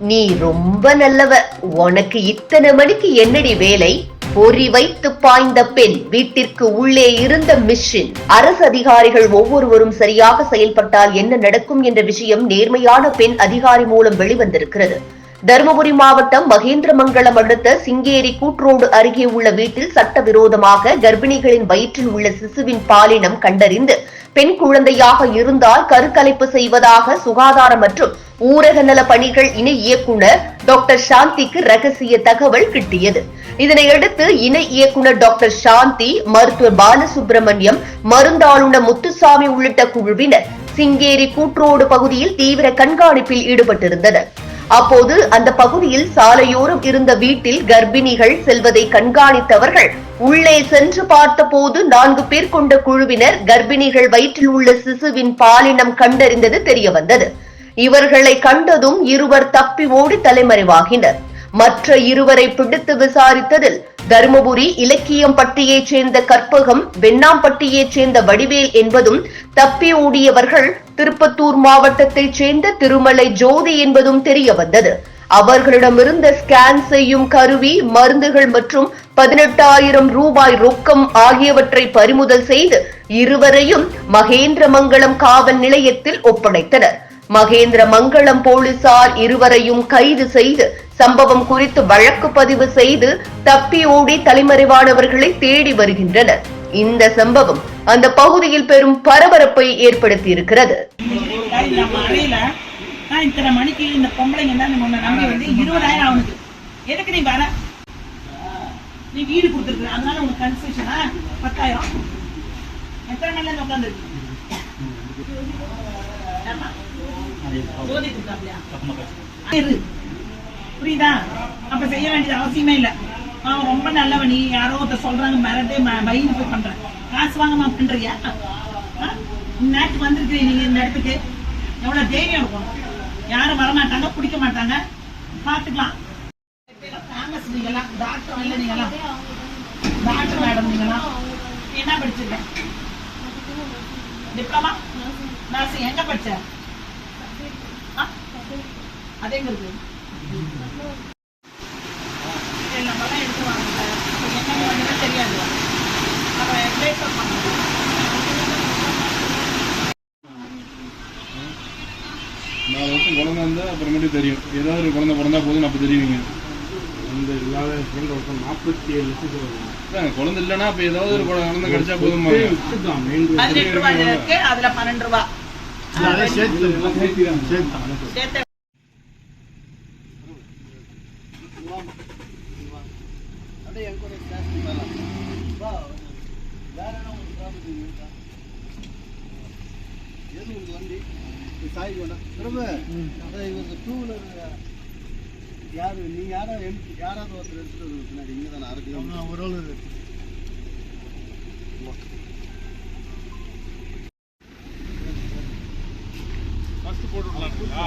நீ ரொம்ப நல்லவ. உனக்கு இத்தனை மணிக்கு என்னடி வேலை? பொறி வைத்து பாய்ந்த பெண் வீட்டிற்கு உள்ளே இருந்த மிஷின். அரசு அதிகாரிகள் ஒவ்வொருவரும் சரியாக செயல்பட்டால் என்ன நடக்கும் என்ற விஷயம் நேர்மையான பெண் அதிகாரி மூலம் வெளிவந்திருக்கிறது. தருமபுரி மாவட்டம் மகேந்திரமங்கலம் அடுத்த சிங்கேரி கூட்ரோடு அருகே உள்ள வீட்டில் சட்டவிரோதமாக கர்ப்பிணிகளின் வயிற்றில் உள்ள சிசுவின் பாலினம் கண்டறிந்து பெண் குழந்தையாக இருந்தால் கருக்கலைப்பு செய்வதாக சுகாதார மற்றும் ஊரக நல பணிகள் இணை இயக்குனர் டாக்டர் சாந்திக்கு ரகசிய தகவல் கிட்டியது. இதனையடுத்து இணை இயக்குனர் டாக்டர் சாந்தி மருத்துவர் பாலசுப்ரமணியம் மருந்தாளுநர் முத்துசாமி உள்ளிட்ட குழுவினர் சிங்கேரி கூட்ரோடு பகுதியில் தீவிர கண்காணிப்பில் ஈடுபட்டிருந்தனர். அப்போது அந்த பகுதியில் சாலையோரம் இருந்த வீட்டில் கர்ப்பிணிகள் செல்வதை கண்காணித்தவர்கள் உள்ளே சென்று பார்த்தபோது நான்கு பேர் கொண்ட குழுவினர் கர்ப்பிணிகள் வயிற்றில் உள்ள சிசுவின் பாலினம் கண்டறிந்தது தெரியவந்தது. இவர்களை கண்டதும் இருவர் தப்பி ஓடி தலைமறைவாகினர். மற்ற இருவரை பிடித்து விசாரித்ததில் தருமபுரி இலக்கியம்பட்டியைச் சேர்ந்த கற்பகம் வெண்ணாம்பட்டியைச் சேர்ந்த வடிவேல் என்பதும் தப்பி ஓடியவர்கள் திருப்பத்தூர் மாவட்டத்தைச் சேர்ந்த திருமலை ஜோதி என்பதும் தெரிய வந்தது. அவர்களிடமிருந்த ஸ்கேன் செய்யும் கருவி மருந்துகள் மற்றும் பதினெட்டாயிரம் ரூபாய் ரொக்கம் ஆகியவற்றை பறிமுதல் செய்து இருவரையும் மகேந்திரமங்கலம் காவல் நிலையத்தில் ஒப்படைத்தனர். மகேந்திர மங்கலம் போலீசார் இருவரையும் கைது செய்து சம்பவம் குறித்து வழக்கு பதிவு செய்து தப்பி ஓடி தலைமறைவானவர்களை தேடி வருகின்றனர். இந்த சம்பவம் அந்த பகுதியில் பெரும் பரபரப்பை நான் இத்தனை மணிக்கு இந்த பொம்பளைங்க தான் உன்னை நம்பி வந்து இருபதாயிரம் அவனுக்கு எதுக்கு நீ வர நீ வீடு கொடுத்துருக்க அதனால உனக்கு கன்செஷனா பத்தாயிரம் எத்தனை மணி நேரம் உட்காந்துருக்கு ஜோதி கொடுத்தாப்லையா இரு. புரியுதா? அப்ப செய்ய வேண்டியது அவசியமே இல்ல. அவன் ரொம்ப நல்லவன் நீ. யாரோ ஒருத்தர் சொல்றாங்க மிரட்டே ம- பயந்து போய் பண்ற. காசு வாங்கமா பண்றியா? நேற்று இந்நேரத்துக்கு வந்திருக்கிறீங்க நீங்க இந்த இடத்துக்கு? எவ்வளவு தைரியம் இருக்கும்? யாரும் வரமாட்டாங்க பிடிக்க மாட்டாங்க. பாத்துக்கலாம். ஃபேமஸ் நீங்களாம் டாக்டர் இல்ல நீங்களாம் டாக்டர் மேடம் நீங்களாம் என்ன படிச்சிருக்க? டிப்ளமா நர்சிங் எங்க படிச்ச? ஆ? சரி, என்ன தெரியாது அப்புறம் நாலு வருஷம் குழந்தை இருந்தால் அப்புறமேட்டு தெரியும். ஏதாவது ஒரு குழந்தை பிறந்தா போதும் அப்போ தெரியுவீங்க. அந்த இல்லாத ஃப்ரெண்ட் ஒருத்தன் நாற்பத்தி ஏழு லட்சத்துக்கு குழந்தை இல்லைன்னா அப்போ ஏதாவது ஒரு குழந்தை கிடைச்சா போதுமா விட்டுதான் மெயின் பதினெட்டு ரூபாய் இருக்கு அதுல வேண்டாம் ரூபா அதை சேர்த்து சேர்த்தான் சேர்த்து யாரு நீ யாரா யாராவது ஒருத்தர் எடுத்துட்டு வருவீங்க பின்னாடி இங்கே தானே அரை கிலோமீட்டர் ஒரு ஆள் ஃபர்ஸ்ட் போட்டு விடலாங்களா